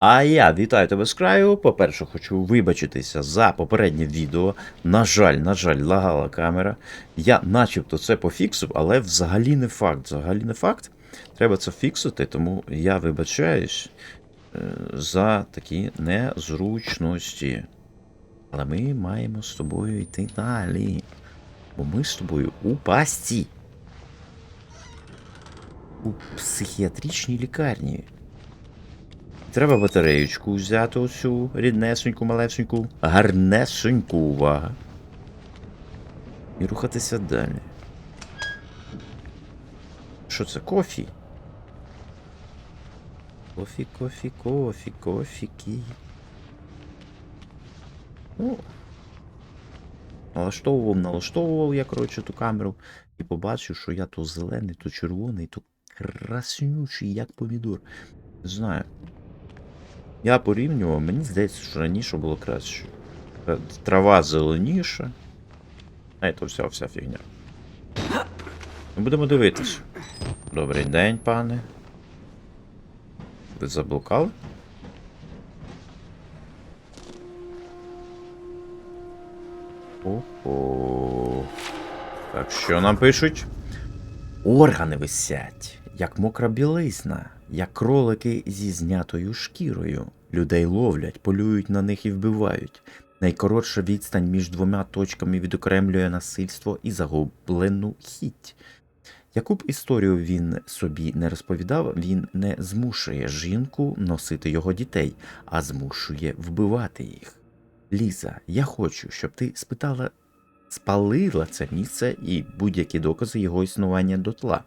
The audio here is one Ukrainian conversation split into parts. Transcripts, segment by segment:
А я вітаю тебе з краю. По-перше, хочу вибачитися за попереднє відео. На жаль, на жаль, лагала камера. Я начебто це пофіксив, але взагалі не факт. Взагалі не факт. Треба це фіксити, тому я вибачаюсь е, за такі незручності. Але ми маємо з тобою йти далі. Бо ми з тобою у пасті. У психіатричній лікарні. Треба батареєчку взяти оцю ріднесеньку, малесеньку, гарнесеньку, увага. І рухатися далі. Що це? Кофі? Кофі, кофі, кофі, кофіки. Ну. Налаштовував, налаштовував я, коротше, ту камеру і побачив, що я то зелений, то червоний, то краснючий, як помідор. Не знаю. Я порівнював, мені здається, що раніше було краще. Е, Трава зеленіша. А це вся, вся фігня. Ну, будемо дивитися. Добрий день, пане. Ви заблукали? О-о. Так, що нам пишуть? Органи висять, як мокра білизна, як кролики зі знятою шкірою. Людей ловлять, полюють на них і вбивають. Найкоротша відстань між двома точками відокремлює насильство і загублену хіть. Яку б історію він собі не розповідав, він не змушує жінку носити його дітей, а змушує вбивати їх. Ліза, я хочу, щоб ти спитала, спалила це місце і будь-які докази його існування дотла.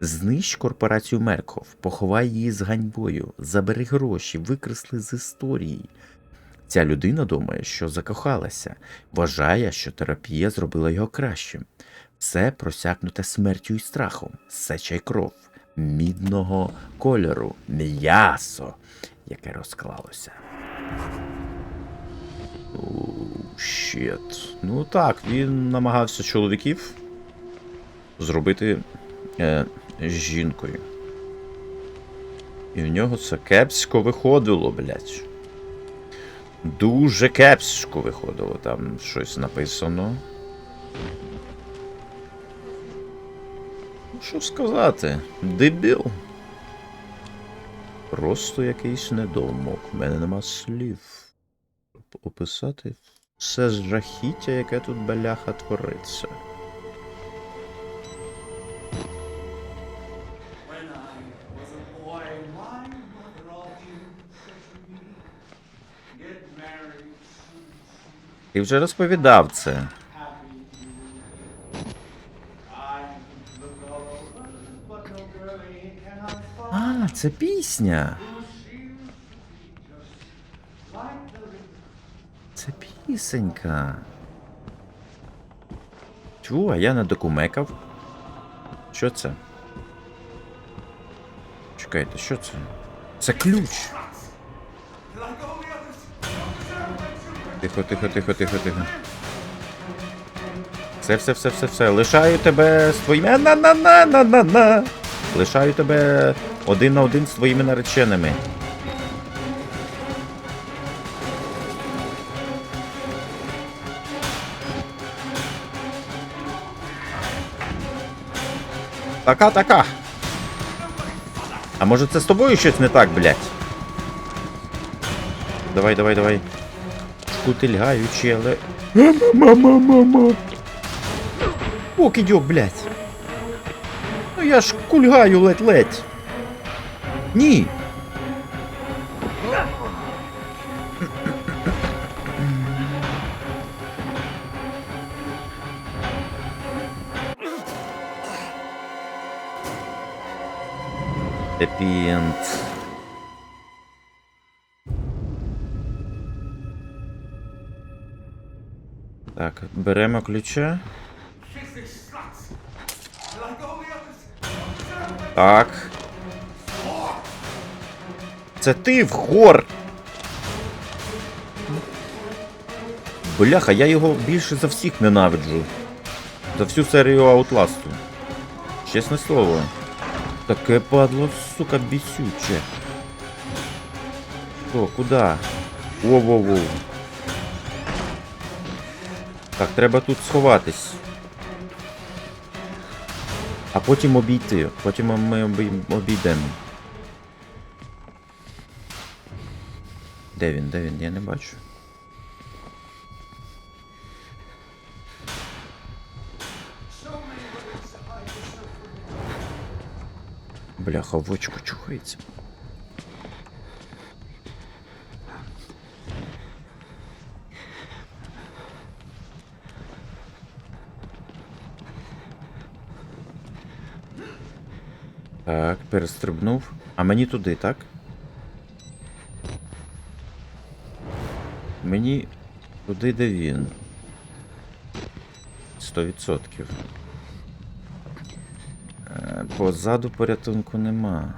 Знищ корпорацію Мерков, поховай її з ганьбою, забери гроші, викресли з історії. Ця людина думає, що закохалася, вважає, що терапія зробила його кращим. Все просякнуте смертю і страхом, сеча й кров, мідного кольору, м'ясо, яке розклалося. Щет. Ну так, він намагався чоловіків зробити е, жінкою. І в нього це кепсько виходило, блядь. Дуже кепсько виходило, там щось написано. Ну, що сказати? Дебіл. Просто якийсь недоумок. У мене нема слів. Описати все жахіття, яке тут бляха твориться. Ти вже розповідав це. happy you. I Це пісенька. Чу, а я не докумекав. Що це? Чекайте, що це? Це ключ. Тихо, тихо, тихо, тихо, тихо. Все, все, все, все, все. Лишаю тебе з твоїми. на на на на на на Лишаю тебе один на один з твоїми нареченими. Така, така. А може це з тобою щось не так, блядь? Давай, давай, давай. Шкутильгаючи, але. Мама, мама. Покидьок, блядь. Ну я ж кульгаю ледь-ледь. Ні. Епієнт. Так, беремо ключа. Так. Це ти в хор. Бляха, я його більше за всіх ненавиджу. За всю серію Outlastу. Чесне слово. Таке падло, сука, бісюче. Що, куди? Воу-воу-воу. Так, треба тут сховатись. А потім обійти. Потім ми обійдемо. Де він? Де він? Я не бачу. Бляха, в очку чухається. Так, перестрибнув. А мені туди, так? Мені туди, де він. 100%. Е, Позаду порятунку нема.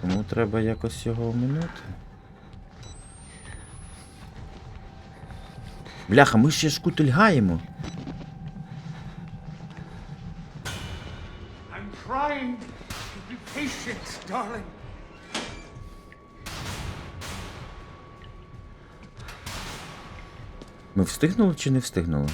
Тому треба якось його оминути. Бляха, ми ще patient, darling. Ми встигнули чи не встигнули?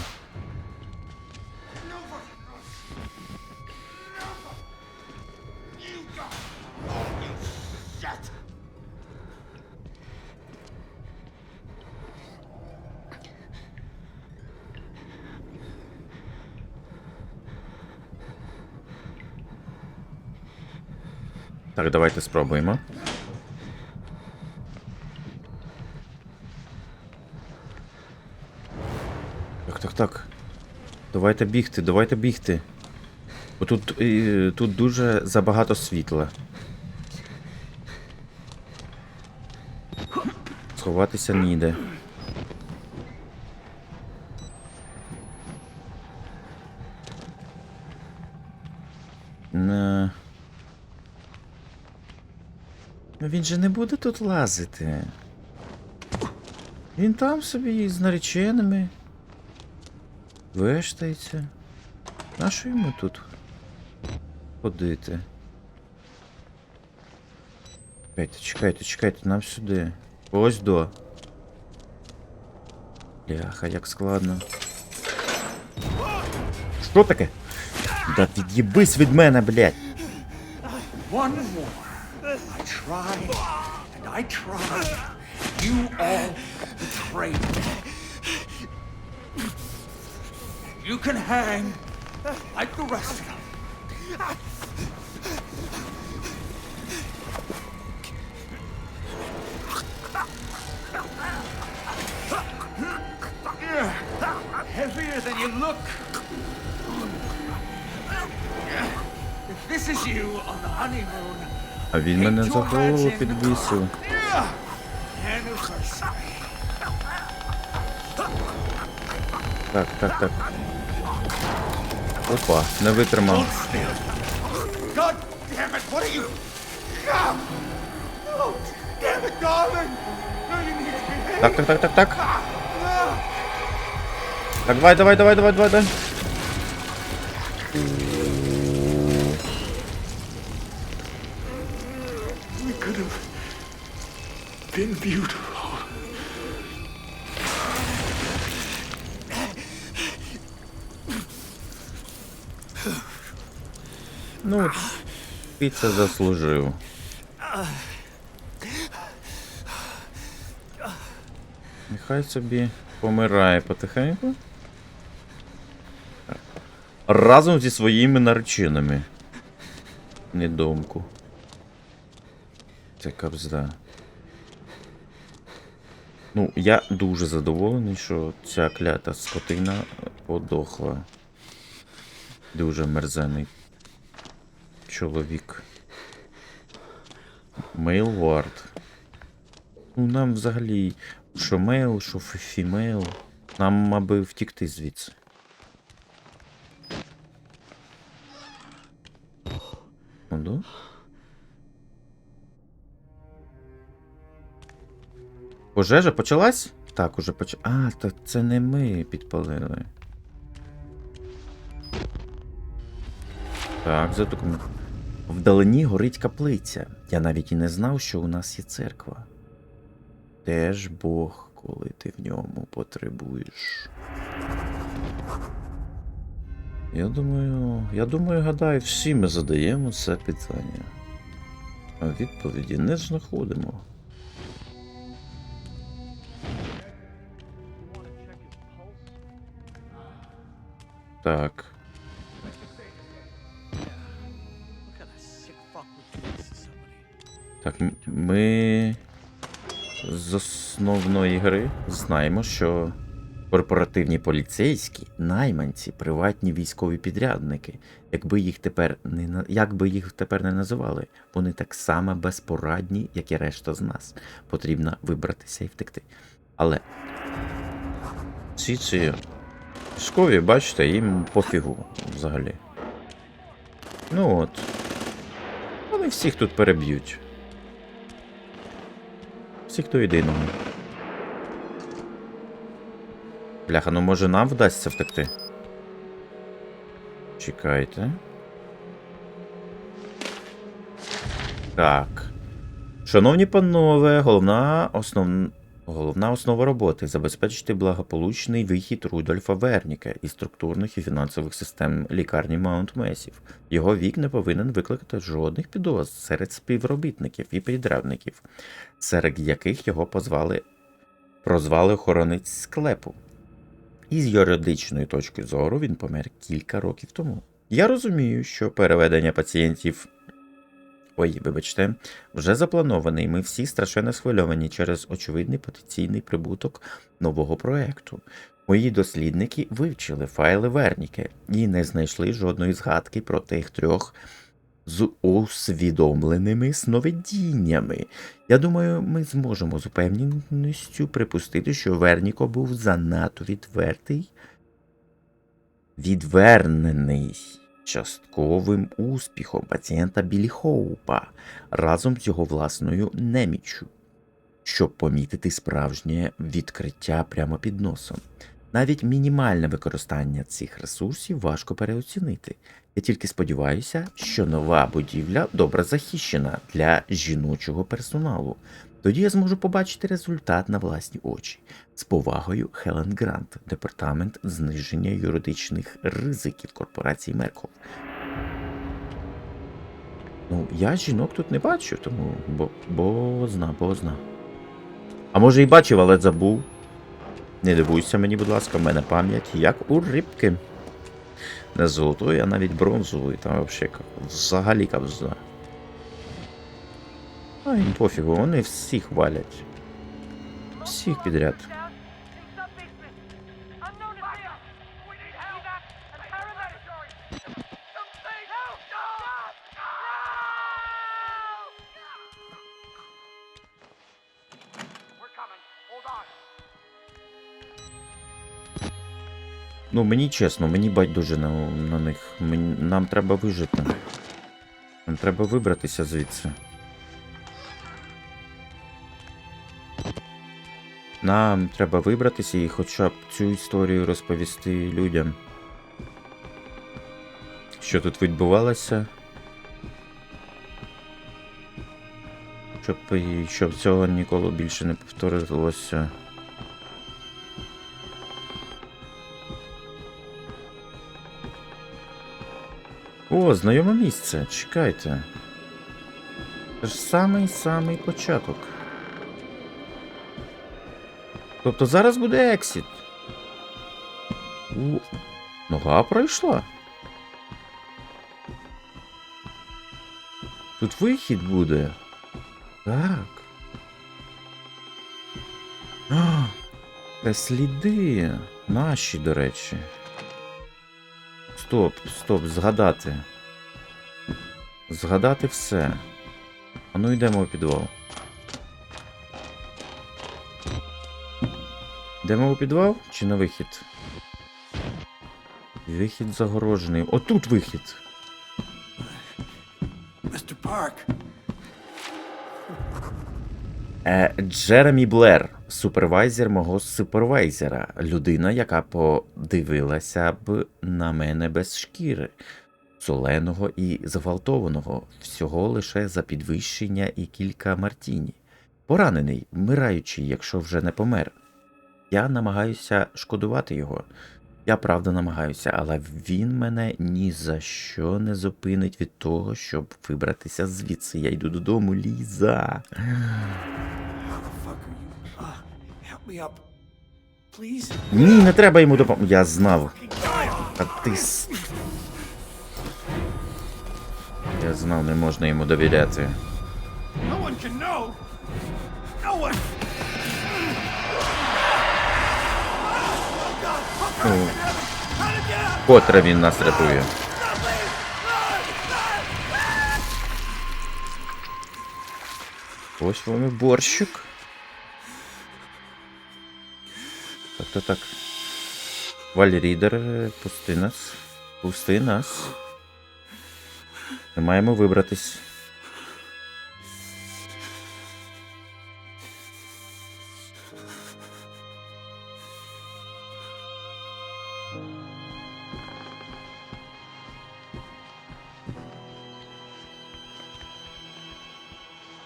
Так, давайте спробуємо. Так, так, так. Давайте бігти, давайте бігти. Бо тут, тут дуже забагато світла. Сховатися ніде. Не. Ну він же не буде тут лазити. Він там собі з нареченими. Вештається. Нащо йому тут ходити? Чекайте, чекайте, чекайте, нам сюди. Ось до. Бляха, як складно. Що таке? Да від'їбись від мене, блядь! I tried, and I tried. You all betrayed me. You can hang like the rest of them. Heavier than you look. If this is you on the honeymoon, А він мене за голову підвісив. Так, так, так. Опа, не витримав. Так, так, так, так, так. Так, давай, давай, давай, давай, давай, давай. Been beautiful. Ну, ти це заслужив. Нехай собі помирає потихеньку. Разом зі своїми нареченими. Недомку. Це кабзда. Ну, я дуже задоволений, що ця клята скотина подохла. Дуже мерзений чоловік. Мейлвард. Ну, нам взагалі, що мейл, що фімейл. Нам, аби втікти звідси. Ну, да? Пожежа почалась? Так, уже поч... А, то це не ми підпалили. Так, задокумент. Вдалині горить каплиця. Я навіть і не знав, що у нас є церква. Де ж Бог, коли ти в ньому потребуєш? Я думаю, я думаю, гадаю, всі ми задаємо це питання. А відповіді не знаходимо. Так. Так, ми з основної гри знаємо, що корпоративні поліцейські, найманці, приватні військові підрядники, якби їх тепер не як би їх тепер не називали, вони так само безпорадні, як і решта з нас. Потрібно вибратися і втекти. Але всі військові, бачите, їм пофігу взагалі. Ну от. Вони всіх тут переб'ють. Всіх до єдиного. Бляха, ну може нам вдасться втекти? Чекайте. Так. Шановні панове, головна основ... головна основа роботи забезпечити благополучний вихід Рудольфа Верніка із структурних і фінансових систем лікарні Маунт Месів. Його вік не повинен викликати жодних підозр серед співробітників і підрядників, серед яких його позвали прозвали охоронець склепу. І з юридичної точки зору він помер кілька років тому. Я розумію, що переведення пацієнтів. Ой, вибачте, вже запланований. Ми всі страшенно схвильовані через очевидний потенційний прибуток нового проекту. Мої дослідники вивчили файли Верніки і не знайшли жодної згадки про тих трьох з усвідомленими сновидіннями. Я думаю, ми зможемо з упевненістю припустити, що Верніко був занадто відвертий, відвернений частковим успіхом пацієнта Білі Хоупа разом з його власною неміччю, щоб помітити справжнє відкриття прямо під носом. Навіть мінімальне використання цих ресурсів важко переоцінити. Я тільки сподіваюся, що нова будівля добре захищена для жіночого персоналу. Тоді я зможу побачити результат на власні очі. З повагою Хелен Грант, департамент зниження юридичних ризиків корпорації Мерков. Ну, я жінок тут не бачу, тому бо, бо зна, бо зна. А може і бачив, але забув. Не дивуйся мені, будь ласка, в мене пам'ять, як у рибки. Не золотої, а навіть бронзової, там взагалі кабзда. А пофігу, вони всіх валять. Всіх підряд. Ну, мені чесно, мені байдуже на, на них. Мені, нам треба вижити. Нам треба вибратися звідси. Нам треба вибратися і хоча б цю історію розповісти людям. Що тут відбувалося? Щоб, щоб цього ніколи більше не повторилося. О, знайоме місце. Чекайте. Це ж самий-самий початок. Тобто зараз буде ексіт. У... Нога пройшла. Тут вихід буде. Так. А, це сліди. Наші, до речі. Стоп, стоп, згадати. Згадати все. А ну йдемо у підвал. Йдемо у підвал чи на вихід? Вихід загорожений. Отут вихід. Mr. Park. Е, Джеремі Блер, супервайзер мого супервайзера. Людина, яка подивилася б на мене без шкіри. соленого і зґвалтованого, всього лише за підвищення і кілька мартіні. Поранений, вмираючий, якщо вже не помер. Я намагаюся шкодувати його. Я правда намагаюся, але він мене ні за що не зупинить від того, щоб вибратися звідси. Я йду додому, Ліза. Ні, не треба йому допомогти. Я знав. А ти. Я знав, не можна йому довіряти. Ну, котре він нас рятує. Ось вам і борщик. Так, так, так. Вальрідер, пусти нас. Пусти нас. Ми маємо вибратись.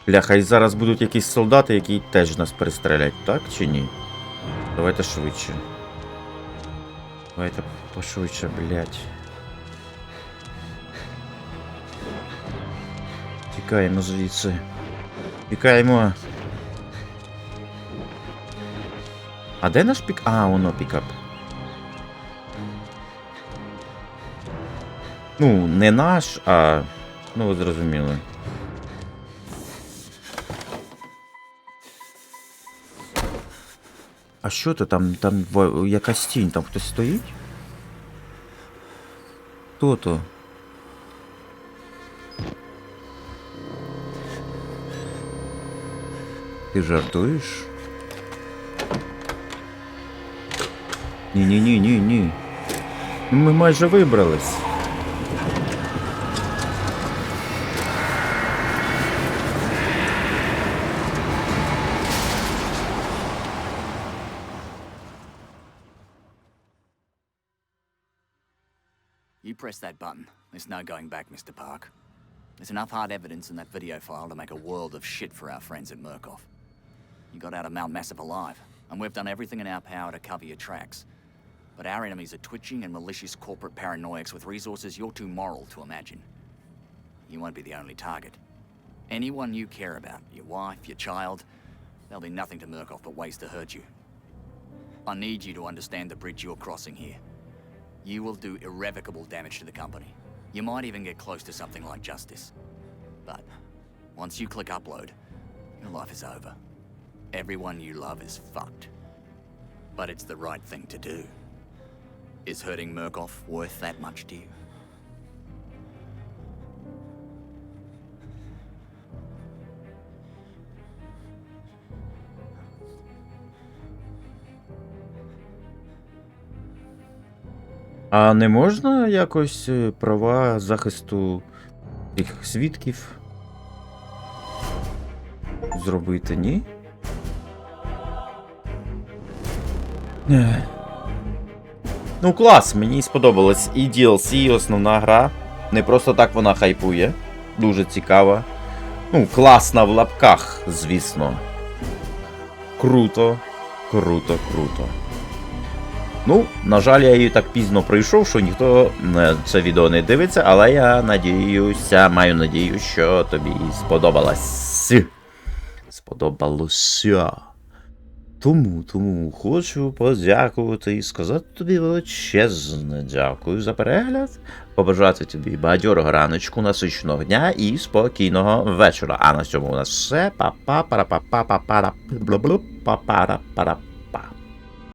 Бляха, і зараз будуть якісь солдати, які теж нас перестрелять, так чи ні? Давайте швидше. Давайте пошвидше, блядь. Тікаємо звідси. Тікаємо. А де наш пік? А, воно пікап. Ну, не наш, а. Ну, ви зрозуміли. А що то там? Там во- якась тінь, там хтось стоїть? Хто то? Ти жартуєш? Ні, ні, ні, ні, ні. Ми майже вибрались. There's no going back, Mr. Park. There's enough hard evidence in that video file to make a world of shit for our friends at Murkoff. You got out of Mount Massive alive, and we've done everything in our power to cover your tracks. But our enemies are twitching and malicious corporate paranoics with resources you're too moral to imagine. You won't be the only target. Anyone you care about, your wife, your child, there'll be nothing to Murkoff but ways to hurt you. I need you to understand the bridge you're crossing here. You will do irrevocable damage to the company. You might even get close to something like justice. But once you click upload, your life is over. Everyone you love is fucked. But it's the right thing to do. Is hurting Murkoff worth that much to you? А не можна якось е, права захисту тих свідків зробити, ні? Ех. Ну, клас, мені сподобалось і DLC, і основна гра. Не просто так вона хайпує. Дуже цікава. Ну, класна в лапках, звісно. Круто, круто, круто. Ну, на жаль, я її так пізно пройшов, що ніхто е, це відео не дивиться, але я надіюся, маю надію, що тобі сподобалось. Сподобалося. Тому, тому хочу подякувати і сказати тобі величезне дякую за перегляд. Побажати тобі бадьорого раночку, насиченого дня і спокійного вечора. А на цьому у нас все. Па-па,